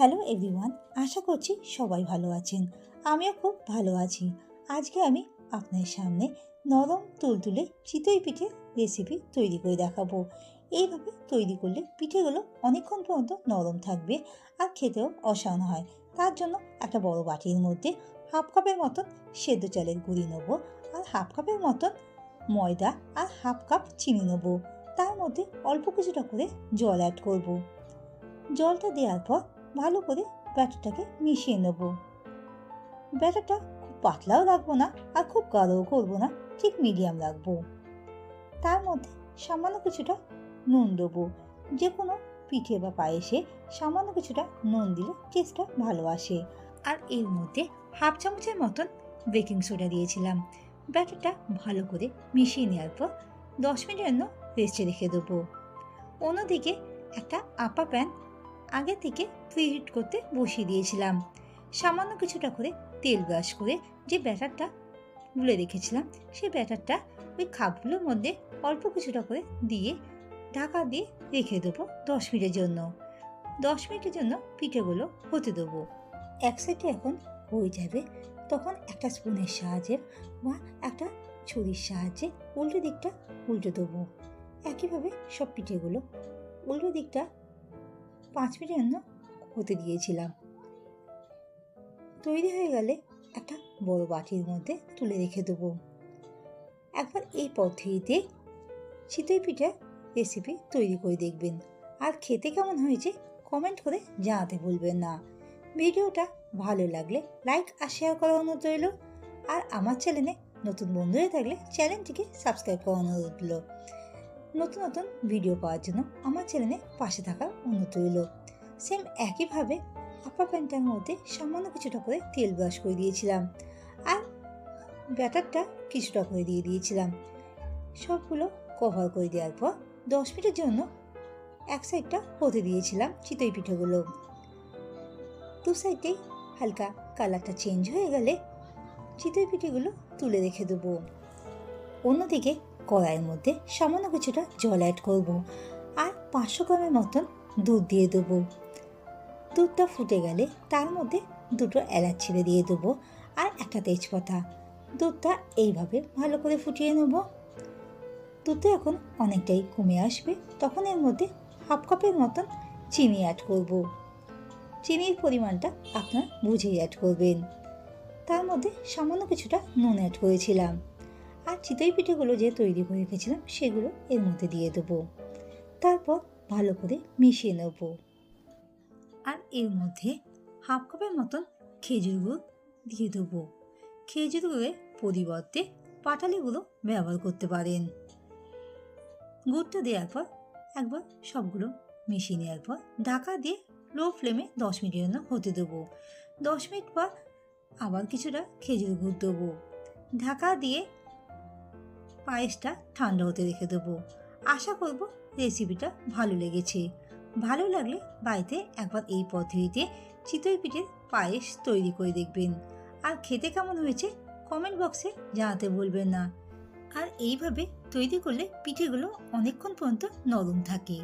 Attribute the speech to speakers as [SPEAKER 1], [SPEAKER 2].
[SPEAKER 1] Hello everyone, আশা করছি সবাই ভালো আছেন। আমিও খুব ভালো আছি। আজকে আমি আপনার সামনে নরম তুলতুলে চিতই পিঠে রেসিপি তৈরি করে দেখাবো। এইভাবে তৈরি করলে পিঠেগুলো অনেকক্ষণ পর্যন্ত নরম থাকবে আর খেতেও অসাধারণ হয়। তার জন্য একটা বড় বাটির মধ্যে হাফ কাপের মতন সেদ্ধ চালের গুঁড়ি নেব আর হাফ কাপের মতন ময়দা আর হাফ কাপ চিনি নেব। তার মধ্যে অল্প কিছুটা করে জল অ্যাড করব। জলটা দেওয়ার পর ভালো করে ব্যাটারটাকে মিশিয়ে নেব। ব্যাটারটা খুব পাতলাও রাখব না আর খুব গাঢ়ও করব না, ঠিক মিডিয়াম রাখব। তার মধ্যে সামান্য কিছুটা নুন দেবো। যে কোনো পিঠে বা পায়েসে সামান্য কিছুটা নুন দিলে টেস্টটা ভালো আসে। আর এর মধ্যে হাফ চামচের মতন বেকিং সোডা দিয়েছিলাম। ব্যাটারটা ভালো করে মিশিয়ে নেওয়ার পর দশ মিনিটের জন্য রেস্টে রেখে দেবো। অন্যদিকে একটা আপা প্যান আগে থেকে প্রিহিট করতে বসিয়ে দিয়েছিলাম। সামান্য কিছুটা করে তেল ব্রাশ করে যে ব্যাটারটা গুলে রেখেছিলাম সেই ব্যাটারটা ওই খাপগুলোর মধ্যে অল্প কিছুটা করে দিয়ে ঢাকা দিয়ে রেখে দেবো দশ মিনিটের জন্য। দশ মিনিটের জন্য পিঠেগুলো হতে দেবো। এক সাইডে এখন হয়ে যাবে তখন একটা স্পুনের সাহায্যে বা একটা ছুরির সাহায্যে উল্টো দিকটা উল্টে দেবো। একইভাবে সব পিঠেগুলো উল্টো দিকটা পাঁচ মিনিটের জন্য হতে দিয়েছিলাম। তৈরি হয়ে গেলে একটা বড় বাটির মধ্যে তুলে রেখে দেবো। একবার এই পদ্ধতিতে চিতই পিঠে রেসিপি তৈরি করে দেখবেন। আর খেতে কেমন হয়েছে কমেন্ট করে জানাতে ভুলবেন না। ভিডিওটা ভালো লাগলে লাইক আর শেয়ার করার অনুরোধ রইল। আর আমার চ্যানেলে নতুন বন্ধু হয়ে থাকলে চ্যানেলটিকে সাবস্ক্রাইব করার অনুরোধ রইল। নতুন নতুন ভিডিও পাওয়ার জন্য আমার চ্যানেলে পাশে থাকার অনুরোধ রইল। সেম একইভাবে আপা প্যান্টার মধ্যে সামান্য কিছুটা করে তেল ব্রাশ করে দিয়েছিলাম আর ব্যাটারটা কিছুটা করে দিয়ে দিয়েছিলাম। সবগুলো কভার করে দেওয়ার পর দশ মিনিটের জন্য এক সাইডটা হতে দিয়েছিলাম চিতই পিঠেগুলো। দু সাইডেই হালকা কালারটা চেঞ্জ হয়ে গেলে চিতই পিঠেগুলো তুলে রেখে দেবো। অন্যদিকে কড়াইয়ের মধ্যে সামান্য কিছুটা জল অ্যাড করব আর পাঁচশো গ্রামের মতন দুধ দিয়ে দেবো। দুধটা ফুটে গেলে তার মধ্যে দুটো এলাচ ছিঁড়ে দিয়ে দেবো আর একটা তেজপাতা। দুধটা এইভাবে ভালো করে ফুটিয়ে নেব। দুধটা এখন অনেকটাই কমে আসবে, তখন এর মধ্যে হাফ কাপের মতন চিনি অ্যাড করব। চিনির পরিমাণটা আপনার বুঝেই অ্যাড করবেন। তার মধ্যে সামান্য কিছুটা নুন অ্যাড করেছিলাম। আর চিতই পিঠেগুলো যে তৈরি করে রেখেছিলাম, সেগুলো এর মধ্যে দিয়ে দেবো। তারপর ভালো করে মিশিয়ে নেব। আর এর মধ্যে হাফ কাপের মতন খেজুর গুড় দিয়ে দেবো। খেজুর গুড়ের পরিবর্তে পাটালিগুলো ব্যবহার করতে পারেন। গুড়টা দেওয়ার পর একবার সবগুলো মিশিয়ে নেওয়ার পর ঢাকা দিয়ে লো ফ্লেমে দশ মিনিটের জন্য হতে দেবো। দশ মিনিট পর আবার কিছুটা খেজুর গুড় দেবো। ঢাকা দিয়ে পায়েসটা ঠান্ডা হতে রেখে দেবো। আশা করব রেসিপিটা ভালো লেগেছে। ভালো লাগলে বাড়িতে একবার এই পদ্ধতিতে চিতই পিঠের পায়েস তৈরি করে দেখবেন। আর খেতে কেমন হয়েছে কমেন্ট বক্সে জানাতে বলবেন না। আর এইভাবে তৈরি করলে পিঠেগুলো অনেকক্ষণ পর্যন্ত নরম থাকে।